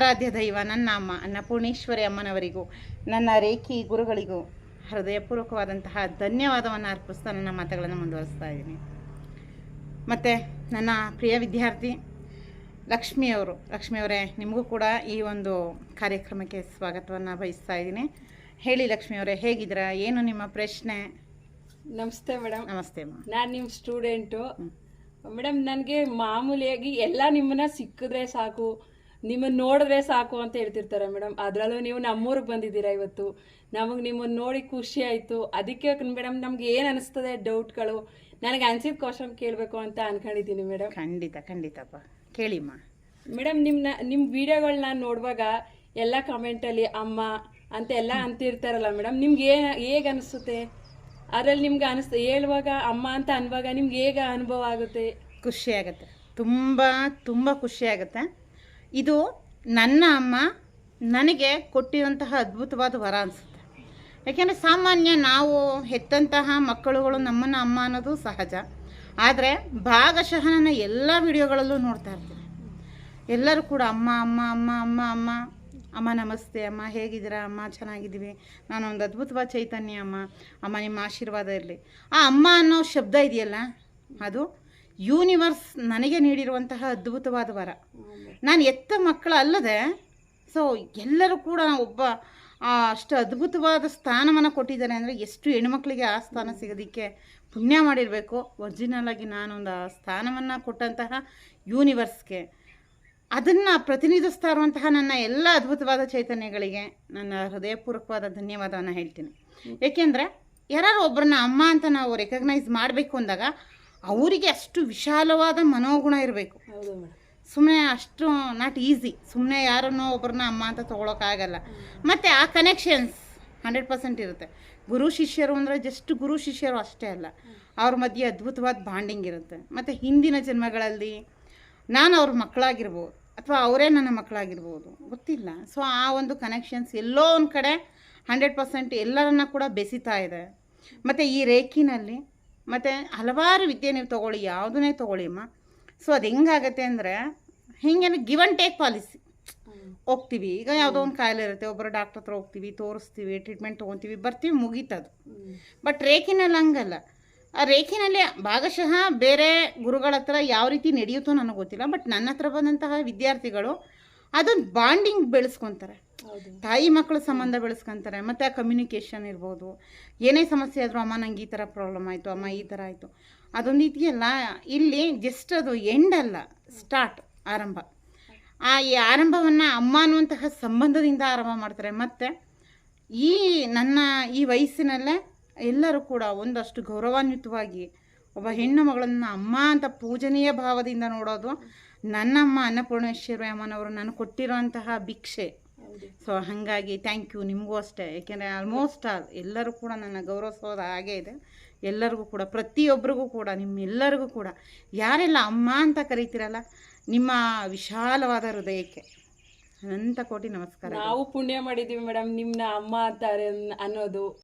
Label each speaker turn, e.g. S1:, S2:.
S1: ಆರಾಧ್ಯ ದೈವ ನನ್ನ ಅಮ್ಮ ಅನ್ನಪೂರ್ಣೇಶ್ವರಿ ಅಮ್ಮನವರಿಗೂ ನನ್ನ ರೇಖಿ ಗುರುಗಳಿಗೂ ಹೃದಯಪೂರ್ವಕವಾದಂತಹ ಧನ್ಯವಾದವನ್ನು ಅರ್ಪಿಸ್ತಾ ನನ್ನ ಮಾತುಗಳನ್ನು ಮುಂದುವರಿಸ್ತಾ ಇದ್ದೀನಿ. ಮತ್ತು ನನ್ನ ಪ್ರಿಯ ವಿದ್ಯಾರ್ಥಿ ಲಕ್ಷ್ಮಿಯವರು ಲಕ್ಷ್ಮಿಯವರೇ ನಿಮಗೂ ಕೂಡ ಈ ಒಂದು ಕಾರ್ಯಕ್ರಮಕ್ಕೆ ಸ್ವಾಗತವನ್ನು ಬಯಸ್ತಾ ಇದ್ದೀನಿ. ಹೇಳಿ ಲಕ್ಷ್ಮಿಯವರೇ ಹೇಗಿದ್ದೀರಾ? ಏನು ನಿಮ್ಮ ಪ್ರಶ್ನೆ?
S2: ನಮಸ್ತೆ ಮೇಡಮ್.
S1: ನಮಸ್ತೆ
S2: ನಾನು ನಿಮ್ಮ ಸ್ಟೂಡೆಂಟು. ಮೇಡಮ್ ನನಗೆ ಮಾಮೂಲಿಯಾಗಿ ಎಲ್ಲ ನಿಮ್ಮನ್ನ ಸಿಕ್ಕಿದ್ರೆ ಸಾಕು. ನಿಮ್ಮನ್ನ ನೋಡಿದ್ರೆ ಸಾಕು ಅಂತ ಹೇಳ್ತಿರ್ತಾರೆ ಮೇಡಮ್. ಅದರಲ್ಲೂ ನೀವು ನಮ್ಮೂರಿಗೆ ಬಂದಿದ್ದೀರಾ ಇವತ್ತು? ನಮಗೆ ನಿಮ್ಮನ್ನ ನೋಡಿ ಖುಷಿ ಆಯಿತು. ಅದಕ್ಕೆ ಮೇಡಮ್ ನಮ್ಗೆ ಏನು ಅನಿಸ್ತದೆ ಡೌಟ್ಗಳು? ನನಗೆ ಅನಿಸಿದ ಕ್ವಶನ್ ಕೇಳಬೇಕು ಅಂತ ಅನ್ಕೊಂಡಿದ್ದೀನಿ ಮೇಡಮ್.
S1: ಖಂಡಿತ ಖಂಡಿತಪ್ಪ. ಕೇಳಿಮ್ಮ.
S2: ಮೇಡಮ್ ನಿಮ್ಮನ್ನ ನಿಮ್ಮ ವಿಡಿಯೋಗಳನ್ನ ನೋಡುವಾಗ ಎಲ್ಲ ಕಮೆಂಟಲ್ಲಿ ಅಮ್ಮ ಅಂತ ಎಲ್ಲ ಅಂತಿರ್ತಾರಲ್ಲ ಮೇಡಮ್ ನಿಮ್ಗೆ ಏ ಹೇಗೆ ಅನಿಸುತ್ತೆ? ಅದರಲ್ಲಿ ನಿಮ್ಗೆ ಅನಿಸ್ತು ಹೇಳುವಾಗ ಅಮ್ಮ ಅಂತ ಅನ್ನುವಾಗ ನಿಮ್ಗೆ ಹೇಗೆ ಅನುಭವ ಆಗುತ್ತೆ?
S1: ಖುಷಿ ಆಗುತ್ತೆ. ತುಂಬ ತುಂಬ ಖುಷಿ ಆಗುತ್ತೆ. ಇದು ನನ್ನ ಅಮ್ಮ ನನಗೆ ಕೊಟ್ಟಿರುವಂತಹ ಅದ್ಭುತವಾದ ವರ ಅನಿಸುತ್ತೆ. ಯಾಕೆಂದರೆ ಸಾಮಾನ್ಯ ನಾವು ಹೆತ್ತಂತಹ ಮಕ್ಕಳುಗಳು ನಮ್ಮನ್ನು ಅಮ್ಮ ಅನ್ನೋದು ಸಹಜ. ಆದರೆ ಭಾಗಶಃ ನನ್ನ ಎಲ್ಲ ವಿಡಿಯೋಗಳಲ್ಲೂ ನೋಡ್ತಾ ಇರ್ತೀನಿ. ಎಲ್ಲರೂ ಕೂಡ ಅಮ್ಮ ಅಮ್ಮ ಅಮ್ಮ ಅಮ್ಮ ಅಮ್ಮ ಅಮ್ಮ ನಮಸ್ತೆ, ಅಮ್ಮ ಹೇಗಿದ್ದೀರಾ, ಅಮ್ಮ ಚೆನ್ನಾಗಿದ್ದೀವಿ, ನಾನು ಒಂದು ಅದ್ಭುತವಾದ ಚೈತನ್ಯ, ಅಮ್ಮ ಅಮ್ಮ ನಿಮ್ಮ ಆಶೀರ್ವಾದ ಇರಲಿ. ಆ ಅಮ್ಮ ಅನ್ನೋ ಶಬ್ದ ಇದೆಯಲ್ಲ, ಅದು ಯೂನಿವರ್ಸ್ ನನಗೆ ನೀಡಿರುವಂತಹ ಅದ್ಭುತವಾದ ವರ. ನಾನು ಎತ್ತ ಮಕ್ಕಳು ಅಲ್ಲದೆ ಸೊ ಎಲ್ಲರೂ ಕೂಡ ಒಬ್ಬ ಅಷ್ಟು ಅದ್ಭುತವಾದ ಸ್ಥಾನವನ್ನು ಕೊಟ್ಟಿದ್ದಾರೆ ಅಂದರೆ ಎಷ್ಟು ಹೆಣ್ಮಕ್ಳಿಗೆ ಆ ಸ್ಥಾನ ಸಿಗೋದಕ್ಕೆ ಪುಣ್ಯ ಮಾಡಿರಬೇಕು. ಒರಿಜಿನಲ್ ಆಗಿ ನಾನೊಂದು ಆ ಸ್ಥಾನವನ್ನು ಕೊಟ್ಟಂತಹ ಯೂನಿವರ್ಸ್ಗೆ ಅದನ್ನು ಪ್ರತಿನಿಧಿಸ್ತಾ ಇರುವಂತಹ ನನ್ನ ಎಲ್ಲ ಅದ್ಭುತವಾದ ಚೈತನ್ಯಗಳಿಗೆ ನನ್ನ ಹೃದಯಪೂರ್ವಕವಾದ ಧನ್ಯವಾದವನ್ನು ಹೇಳ್ತೀನಿ. ಏಕೆಂದರೆ ಯಾರು ಒಬ್ಬರನ್ನ ಅಮ್ಮ ಅಂತ ನಾವು ರೆಕಗ್ನೈಸ್ ಮಾಡಬೇಕು ಅಂದಾಗ ಅವರಿಗೆ ಅಷ್ಟು ವಿಶಾಲವಾದ ಮನೋಗುಣ ಇರಬೇಕು. ಸುಮ್ಮನೆ ಅಷ್ಟು ನಾಟ್ ಈಸಿ ಸುಮ್ಮನೆ ಯಾರನ್ನೋ ಒಬ್ಬರನ್ನ ಅಮ್ಮ ಅಂತ ತೊಗೊಳಕ್ಕಾಗಲ್ಲ ಮತ್ತು ಆ ಕನೆಕ್ಷನ್ಸ್ ಹಂಡ್ರೆಡ್ ಪರ್ಸೆಂಟ್ ಇರುತ್ತೆ. ಗುರು ಶಿಷ್ಯರು ಅಂದರೆ ಜಸ್ಟ್ ಗುರು ಶಿಷ್ಯರು ಅಷ್ಟೇ ಅಲ್ಲ. ಅವ್ರ ಮಧ್ಯೆ ಅದ್ಭುತವಾದ ಬಾಂಡಿಂಗ್ ಇರುತ್ತೆ. ಮತ್ತು ಹಿಂದಿನ ಜನ್ಮಗಳಲ್ಲಿ ನಾನು ಅವ್ರ ಮಕ್ಕಳಾಗಿರ್ಬೋದು ಅಥವಾ ಅವರೇ ನನ್ನ ಮಕ್ಕಳಾಗಿರ್ಬೋದು ಗೊತ್ತಿಲ್ಲ. ಸೊ ಆ ಒಂದು ಕನೆಕ್ಷನ್ಸ್ ಎಲ್ಲೋ ಒಂದು ಕಡೆ ಹಂಡ್ರೆಡ್ ಪರ್ಸೆಂಟ್ ಎಲ್ಲರನ್ನ ಕೂಡ ಬೆಸಿತಾ ಇದೆ. ಮತ್ತು ಈ ರೇಖಿನಲ್ಲಿ ಮತ್ತು ಹಲವಾರು ವಿದ್ಯೆ ನೀವು ತೊಗೊಳ್ಳಿ ಯಾವುದನ್ನೇ ತೊಗೊಳ್ಳಿ ಅಮ್ಮ. ಸೊ ಅದು ಹೆಂಗಾಗತ್ತೆ ಅಂದರೆ ಹಿಂಗೆ ಗಿವ್ ಆ್ಯಂಡ್ ಟೇಕ್ ಪಾಲಿಸಿ ಹೋಗ್ತೀವಿ ಈಗ ಯಾವುದೋ ಒಂದು ಕಾಯಿಲೆ ಇರುತ್ತೆ ಒಬ್ಬರು ಡಾಕ್ಟರ್ ಹತ್ರ ಹೋಗ್ತೀವಿ ತೋರಿಸ್ತೀವಿ ಟ್ರೀಟ್ಮೆಂಟ್ ತೊಗೊತೀವಿ ಬರ್ತೀವಿ ಮುಗೀತದು. ಬಟ್ ರೇಖಿನಲ್ಲಿ ಹಂಗಲ್ಲ. ಆ ರೇಖಿನಲ್ಲಿ ಭಾಗಶಃ ಬೇರೆ ಗುರುಗಳ ಹತ್ರ ಯಾವ ರೀತಿ ನಡೆಯುತ್ತೋ ನನಗೆ ಗೊತ್ತಿಲ್ಲ ಬಟ್ ನನ್ನ ಹತ್ರ ಬಂದಂತಹ ವಿದ್ಯಾರ್ಥಿಗಳು ಅದೊಂದು ಬಾಂಡಿಂಗ್ ಬೆಳೆಸ್ಕೊತಾರೆ.
S2: ಹೌದು.
S1: ತಾಯಿ ಮಕ್ಕಳ ಸಂಬಂಧ ಬೆಳೆಸ್ಕೊಂತಾರೆ. ಮತ್ತು ಆ ಕಮ್ಯುನಿಕೇಷನ್ ಇರ್ಬೋದು. ಏನೇ ಸಮಸ್ಯೆ ಆದರೂ ಅಮ್ಮ ನಂಗೆ ಈ ಥರ ಪ್ರಾಬ್ಲಮ್ ಆಯಿತು ಅಮ್ಮ ಈ ಥರ ಆಯಿತು. ಅದೊಂದು ಇದೆಯಲ್ಲ ಇಲ್ಲಿ ಜಸ್ಟ್ ಅದು ಎಂಡ್ ಅಲ್ಲ ಸ್ಟಾರ್ಟ್ ಆರಂಭ. ಆ ಈ ಆರಂಭವನ್ನು ಅಮ್ಮ ಅನ್ನುವಂತಹ ಸಂಬಂಧದಿಂದ ಆರಂಭ ಮಾಡ್ತಾರೆ. ಮತ್ತು ಈ ನನ್ನ ಈ ವಯಸ್ಸಿನಲ್ಲೇ ಎಲ್ಲರೂ ಕೂಡ ಒಂದಷ್ಟು ಗೌರವಾನ್ವಿತವಾಗಿ ಒಬ್ಬ ಹೆಣ್ಣು ಮಗಳನ್ನು ಅಮ್ಮ ಅಂತ ಪೂಜನೀಯ ಭಾವದಿಂದ ನೋಡೋದು ನನ್ನಮ್ಮ ಅನ್ನಪೂರ್ಣೇಶ್ವರಿ ಅಮ್ಮನವರು ನಾನು ಕೊಟ್ಟಿರುವಂತಹ ಭಿಕ್ಷೆ. ಸೊ ಹಾಗಾಗಿ ಥ್ಯಾಂಕ್ ಯು ನಿಮಗೂ ಅಷ್ಟೇ. ಯಾಕೆಂದರೆ ಆಲ್ಮೋಸ್ಟ್ ಆಲ್ ಎಲ್ಲರೂ ಕೂಡ ನನ್ನ ಗೌರವಿಸೋದು ಹಾಗೆ ಇದೆ. ಎಲ್ಲರಿಗೂ ಕೂಡ ಪ್ರತಿಯೊಬ್ಬರಿಗೂ ಕೂಡ ನಿಮ್ಮೆಲ್ಲರಿಗೂ ಕೂಡ. ಯಾರೆಲ್ಲ ಅಮ್ಮ ಅಂತ ಕರಿತೀರಲ್ಲ ನಿಮ್ಮ ವಿಶಾಲವಾದ ಹೃದಯಕ್ಕೆ ಅನಂತ ಕೋಟಿ ನಮಸ್ಕಾರ
S2: ನಾವು ಪುಣ್ಯ ಮಾಡಿದ್ದೀವಿ ಮೇಡಮ್ ನಿಮ್ಮನ್ನ ಅಮ್ಮ ಅಂತಾರೆ ಅನ್ನೋದು.